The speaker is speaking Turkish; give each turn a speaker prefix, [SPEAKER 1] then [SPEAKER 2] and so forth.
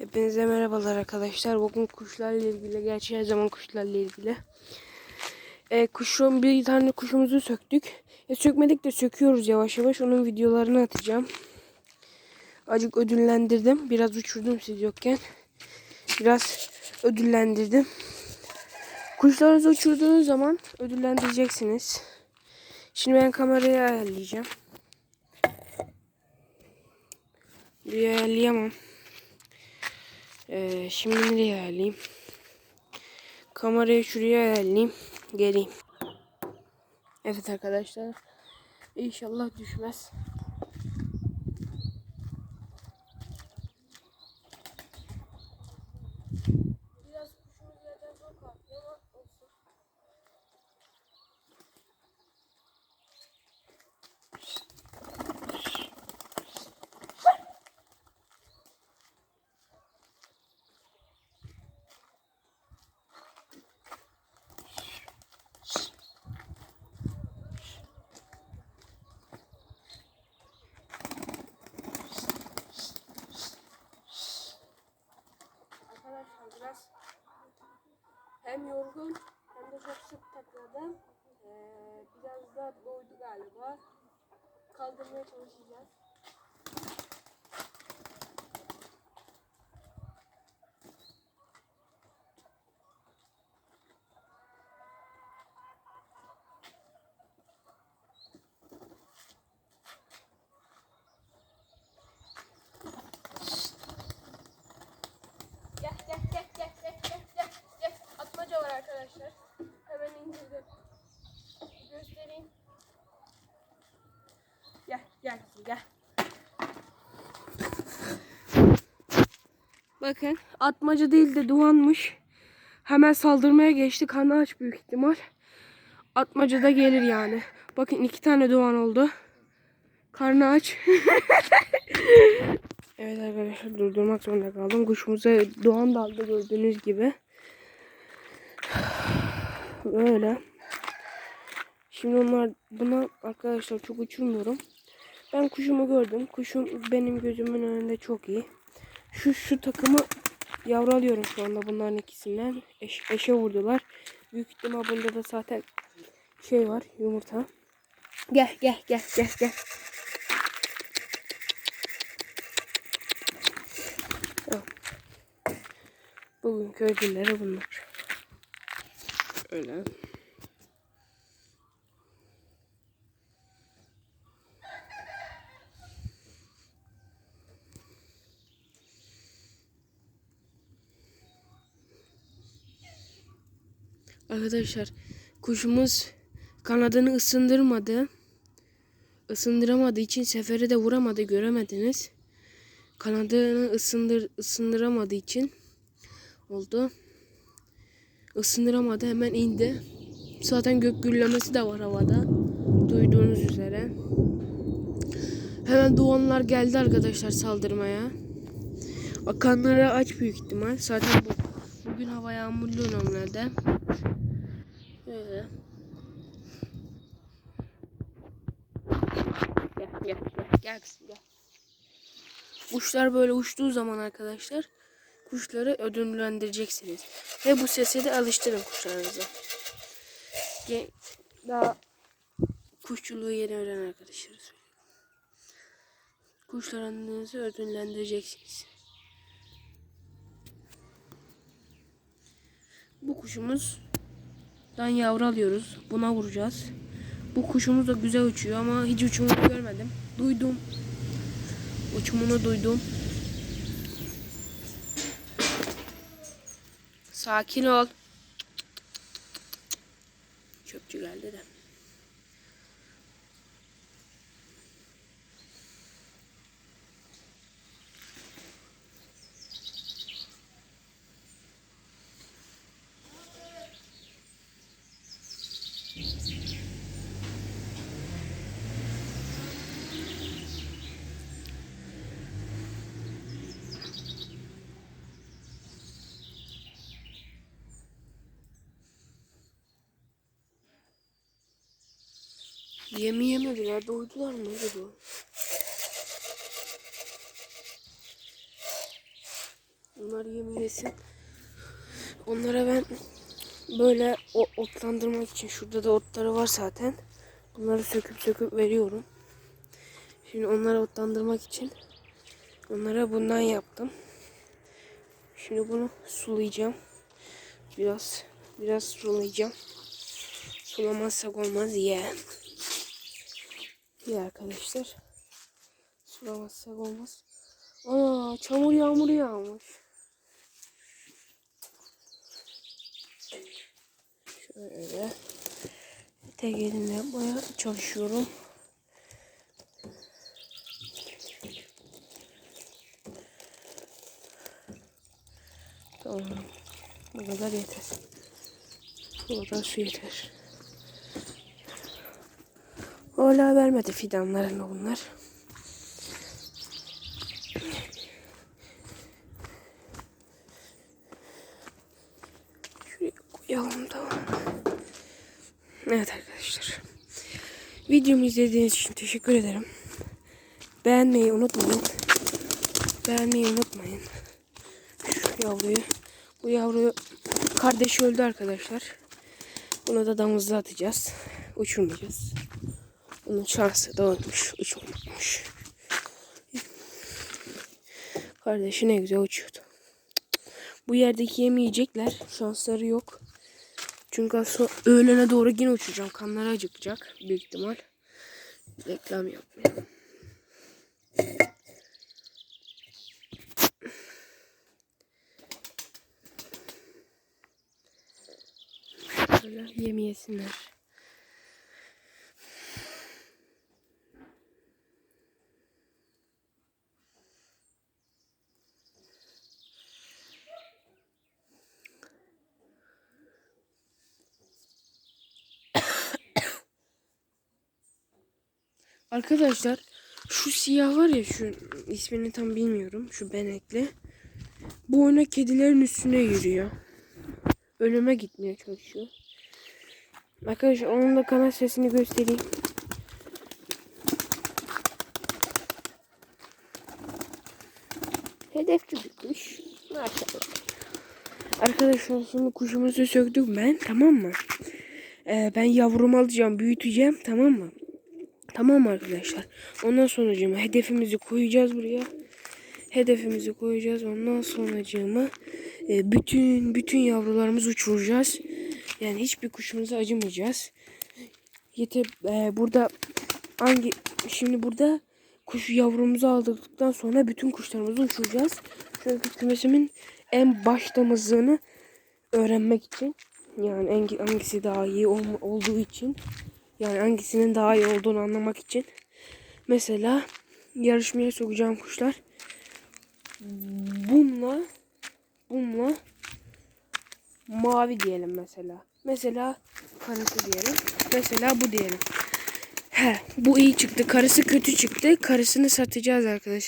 [SPEAKER 1] Hepinize merhabalar arkadaşlar. Bugün kuşlarla ilgili, gerçi her zaman kuşlarla ilgili. Ee, kuşun bir tane kuşumuzu söktük. E, sökmedik de söküyoruz yavaş yavaş. Onun videolarını atacağım. Acık ödüllendirdim. Biraz uçurdum siz yokken. Biraz ödüllendirdim. Kuşlarınızı uçurduğunuz zaman ödüllendireceksiniz. Şimdi ben kamerayı ayarlayacağım. Bir ayarlayamam. Ee, şimdi nereye ayarlayayım? Kamerayı şuraya ayarlayayım. Geleyim. Evet arkadaşlar. İnşallah düşmez. Hem yorgun hem de çok sık takladım. Ee, biraz da doydu galiba. Kaldırmaya çalışacağız. Gel gel gel gel gel gel gel gel. Atmaca var arkadaşlar. Hemen indirdim. Göstereyim. Gel gel. Bakın atmaca değil de duvanmış. Hemen saldırmaya geçti. Karnı aç büyük ihtimal. Atmaca da gelir yani. Bakın iki tane duvan oldu. Karnı aç. Evet arkadaşlar durdurmak zorunda kaldım. Kuşumuza doğan daldı gördüğünüz gibi. Böyle. Şimdi onlar buna arkadaşlar çok uçurmuyorum. Ben kuşumu gördüm. Kuşum benim gözümün önünde çok iyi. Şu şu takımı yavralıyorum şu anda bunların ikisinden. Eş, eşe vurdular. Büyük ihtimal bunda da zaten şey var yumurta. Gel gel gel gel gel. Bugünkü ödülleri bunlar. Öyle. Arkadaşlar kuşumuz kanadını ısındırmadı. Isındıramadığı için seferi de vuramadı göremediniz. Kanadını ısındır, ısındıramadığı için oldu. Isındıramadı hemen indi. Zaten gök gürlemesi de var havada. Duyduğunuz üzere. Hemen doğanlar geldi arkadaşlar saldırmaya. Akanlara aç büyük ihtimal. Zaten bu, bugün hava yağmurlu normalde. Böyle. Gel gel gel gel kızım gel. Kuşlar böyle uçtuğu zaman arkadaşlar kuşları ödüllendireceksiniz. Ve bu sese de alıştırın kuşlarınıza. Daha kuşçuluğu yeni öğrenen arkadaşlar. Kuşlarınızı ödüllendireceksiniz. Bu kuşumuz dan yavru alıyoruz. Buna vuracağız. Bu kuşumuz da güzel uçuyor ama hiç uçumunu görmedim. Duydum. Uçumunu duydum. Sakin ol. Çöpçü geldi de. Yemi yemediler. Doydular mı acaba? Onlar yem yesin. Onlara ben böyle o, otlandırmak için şurada da otları var zaten. Bunları söküp söküp veriyorum. Şimdi onları otlandırmak için onlara bundan yaptım. Şimdi bunu sulayacağım. Biraz biraz sulayacağım. Sulamazsak olmaz ya. Ya arkadaşlar. Sulamazsak olmaz. Aa çamur yağmur yağmış. Şöyle tek elimle yapmaya çalışıyorum. Tamam. Bu kadar yeter. Bu kadar su yeter. Hala vermedi fidanlarını bunlar. Şuraya koyalım tamam. Evet arkadaşlar. Videomu izlediğiniz için teşekkür ederim. Beğenmeyi unutmayın. Beğenmeyi unutmayın. Şu yavruyu. Bu yavruyu kardeşi öldü arkadaşlar. Bunu da damızda atacağız. Uçurmayacağız. Bunun şansı da olmuş. Uçmamış. Kardeşi ne güzel uçuyordu. Bu yerdeki yemi yiyecekler. Şansları yok. Çünkü aslında öğlene doğru yine uçacağım. Kanları acıkacak büyük ihtimal. Reklam yapmayalım. Böyle yem Arkadaşlar şu siyah var ya şu ismini tam bilmiyorum. Şu benekli. Bu oyuna kedilerin üstüne yürüyor. Ölüme gitmeye çalışıyor. Arkadaşlar onun da kanal sesini göstereyim. Hedefçi bir kuş. Maşallah. Arkadaşlar şimdi kuşumuzu söktük ben tamam mı? Ee, ben yavrumu alacağım büyüteceğim tamam mı? Tamam arkadaşlar? Ondan sonracığıma hedefimizi koyacağız buraya. Hedefimizi koyacağız. Ondan sonracığıma e, bütün bütün yavrularımızı uçuracağız. Yani hiçbir kuşumuza acımayacağız. Yeter e, burada hangi şimdi burada kuş yavrumuzu aldıktan sonra bütün kuşlarımızı uçuracağız. Çünkü kümesimin en baş damızlığını öğrenmek için yani hangisi daha iyi ol, olduğu için yani hangisinin daha iyi olduğunu anlamak için mesela yarışmaya sokacağım kuşlar bununla bununla mavi diyelim mesela. Mesela karısı diyelim. Mesela bu diyelim. He, bu iyi çıktı. Karısı kötü çıktı. Karısını satacağız arkadaşlar.